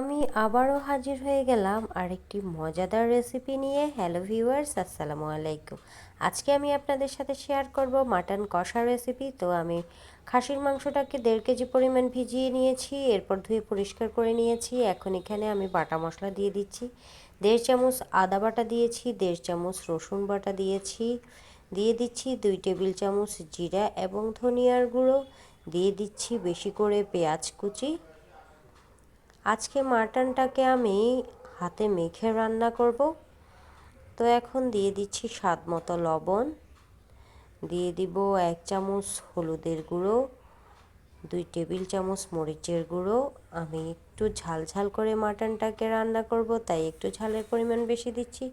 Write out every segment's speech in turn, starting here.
আমি আবারও হাজির হয়ে গেলাম আরেকটি মজাদার রেসিপি নিয়ে। হ্যালো ভিউয়ার্স আসসালামু আলাইকুম। আজকে আমি আপনাদের সাথে শেয়ার করব মাটন কষা রেসিপি তো আমি খাসির মাংসটাকে দেড় কেজি পরিমাণ ভিজিয়ে নিয়েছি, এরপর ধুয়ে পরিষ্কার করে নিয়েছি। এখন এখানে আমি বাটা মশলা দিয়ে দিচ্ছি। দেড় চামচ আদা বাটা দিয়েছি, দেড় চামচ রসুন বাটা দিয়েছি। দিয়ে দিচ্ছি দুই টেবিল চামচ জিরা এবং ধনিয়ার গুঁড়ো। দিয়ে দিচ্ছি বেশি করে পেঁয়াজ কুচি। আজকে মাটনটাকে আমি হাতে মেখে রান্না করব। তো এখন দিয়ে দিচ্ছি স্বাদ মতো লবণ। দিয়ে দিব এক চামচ হলুদের গুঁড়ো, দুই টেবিল চামচ মরিচের গুঁড়ো। আমি একটু ঝাল ঝাল করে মাটনটাকে রান্না করব, তাই একটু ঝালের পরিমাণ বেশি দিচ্ছি।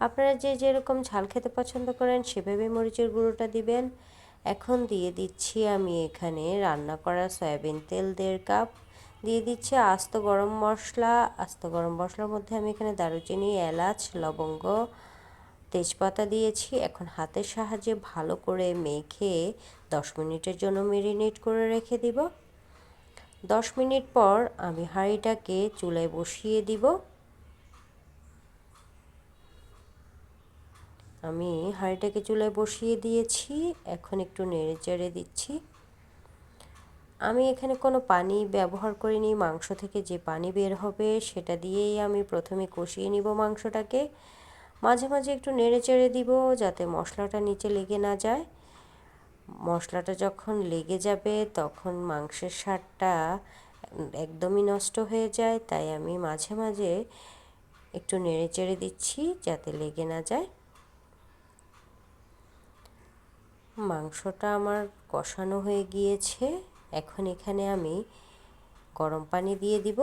আপনারা যে যেরকম ঝাল খেতে পছন্দ করেন সেভাবে মরিচের গুঁড়োটা দিবেন। এখন দিয়ে দিচ্ছি আমি এখানে রান্না করা সয়াবিন তেল দেড় কাপ। দিয়ে দিচ্ছি আস্ত গরম মশলা। আস্ত গরম মশলার মধ্যে আমি এখানে দারুচিনি, এলাচ, লবঙ্গ, তেজপাতা দিয়েছি। এখন হাতের সাহায্যে ভালো করে মেখে দশ মিনিটের জন্য মেরিনেট করে রেখে দিব। দশ মিনিট পর আমি হাঁড়িটাকে চুলায় বসিয়ে দিব। আমি হাঁড়িটাকে চুলায় বসিয়ে দিয়েছি। এখন একটু নেড়ে চেড়ে দিচ্ছি। আমি এখানে কোনো পানি ব্যবহার করিনি, মাংস থেকে যে পানি বের হবে সেটা দিয়েই আমি প্রথমে কষিয়ে নিব মাংসটাকে। মাঝে মাঝে একটু নেড়ে চেড়ে দিব যাতে মশলাটা নিচে লেগে না যায়। মশলাটা যখন লেগে যাবে তখন মাংসের স্বাদটা একদমই নষ্ট হয়ে যায়, তাই আমি মাঝে মাঝে একটু নেড়ে চেড়ে দিচ্ছি যাতে লেগে না যায়। মাংসটা আমার কষানো হয়ে গিয়েছে। এখন এখানে আমি গরম পানি দিয়ে দিব।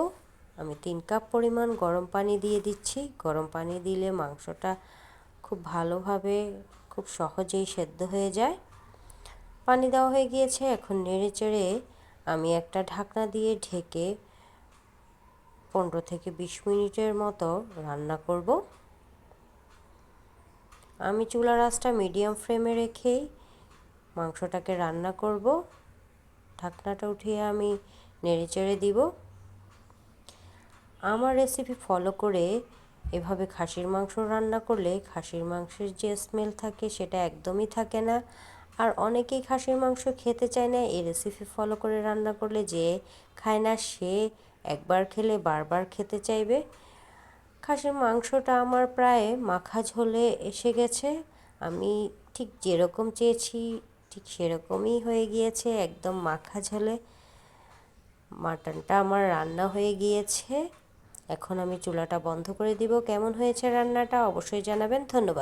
আমি তিন কাপ পরিমাণ গরম পানি দিয়ে দিচ্ছি। গরম পানি দিলে মাংসটা খুব ভালোভাবে, খুব সহজেই সেদ্ধ হয়ে যায়। পানি দেওয়া হয়ে গিয়েছে। এখন নেড়ে চেড়ে আমি একটা ঢাকনা দিয়ে ঢেকে পনেরো থেকে বিশ মিনিটের মতো রান্না করব। আমি চুলার আঁচটা মিডিয়াম ফ্লেমে রেখেই মাংসটাকে রান্না করব। ঢাকনাটা উঠিয়ে আমি নেড়েচেড়ে দিব। আমার রেসিপি ফলো করে এভাবে খাসির মাংস রান্না করলে খাসির মাংসের যে স্মেল থাকে সেটা একদমই থাকে না। আর অনেকেই খাসির মাংস খেতে চায় না, এই রেসিপি ফলো করে রান্না করলে যে খায় না, সে একবার খেলে বারবার খেতে চাইবে। খাসির মাংসটা আমার প্রায় মাখা ঝোলে এসে গেছে। আমি ঠিক যেরকম চেয়েছি ঠিক সেরকমই হয়ে গিয়েছে, একদম মাখা ঝোলে। মাটনটা আমার রান্না হয়ে গিয়েছে। এখন আমি চুলাটা বন্ধ করে দিব। কেমন হয়েছে রান্নাটা অবশ্যই জানাবেন। ধন্যবাদ।